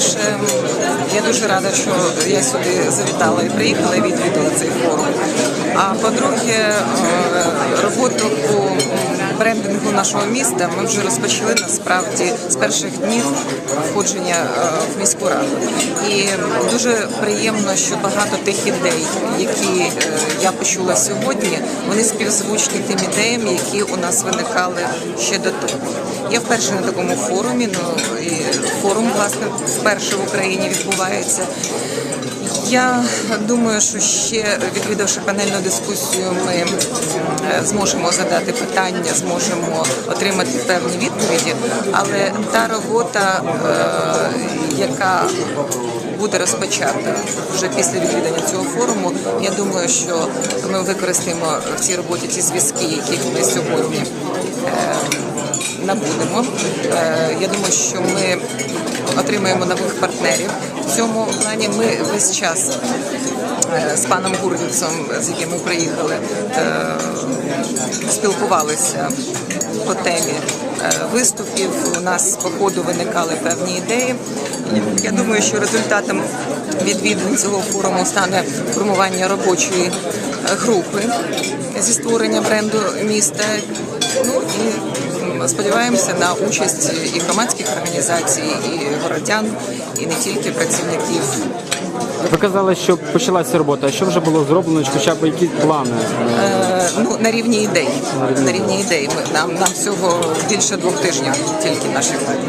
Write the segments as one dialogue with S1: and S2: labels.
S1: по-перше, я дуже рада, що я сюди завітала і приїхала і відвідала цей форум. А по-друге, е, роботу по брендингу нашого міста ми вже розпочали насправді з перших днів входження е, в міську раду. І дуже приємно, що багато тих ідей, які е, я почула сьогодні, вони співзвучні тим ідеям, які у нас виникали ще до того. Я вперше на такому форумі. Ну і форум власне вперше в Україні відбувається. Я думаю, що ще відвідавши панельну дискусію, ми е, зможемо задати питання, зможемо отримати певні відповіді. Але та робота, е, яка буде розпочата вже після відвідання цього форуму, я думаю, що ми використаємо в цій роботі ті зв'язки, яких ми сьогодні е, набудемо. Я думаю, що ми отримаємо нових партнерів. В цьому плані ми весь час е, з паном Гурвіцом, з яким ми приїхали, е, спілкувалися по темі е, виступів. У нас по ходу виникали певні ідеї. Я думаю, що результатом відвідин цього форуму стане формування робочої групи зі створення бренду міста. Ну і сподіваємося на участь і громадських організацій, і городян, і не тільки працівників.
S2: Ви казали, що почалася робота. А що вже було зроблено, чи хоча б які плани?
S1: Е, ну на рівні ідей. На рівні ідей. Ми нам нам всього більше двох тижнів тільки наші плані.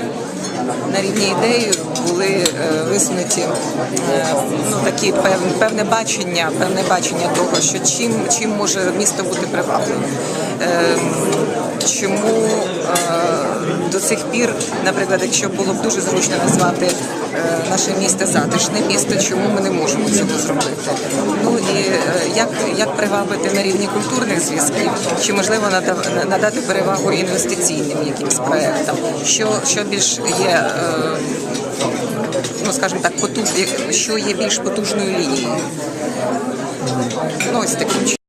S1: На рівні ідеї були е, висунуті е, ну такі певне, певне бачення, певне бачення того, що чим чим може місто бути привабливим. Е, чому е, до цих пір, наприклад, якщо було б дуже зручно назвати наше місто затишне місто, чому ми не можемо цього зробити? Ну і е, як, як привабити на рівні культурних зв'язків, чи можливо нада- надати перевагу інвестиційним якимсь проектам, що, що більш є, е, ну скажімо так, потуж, що є більш потужною лінією. Ну ось таким чином.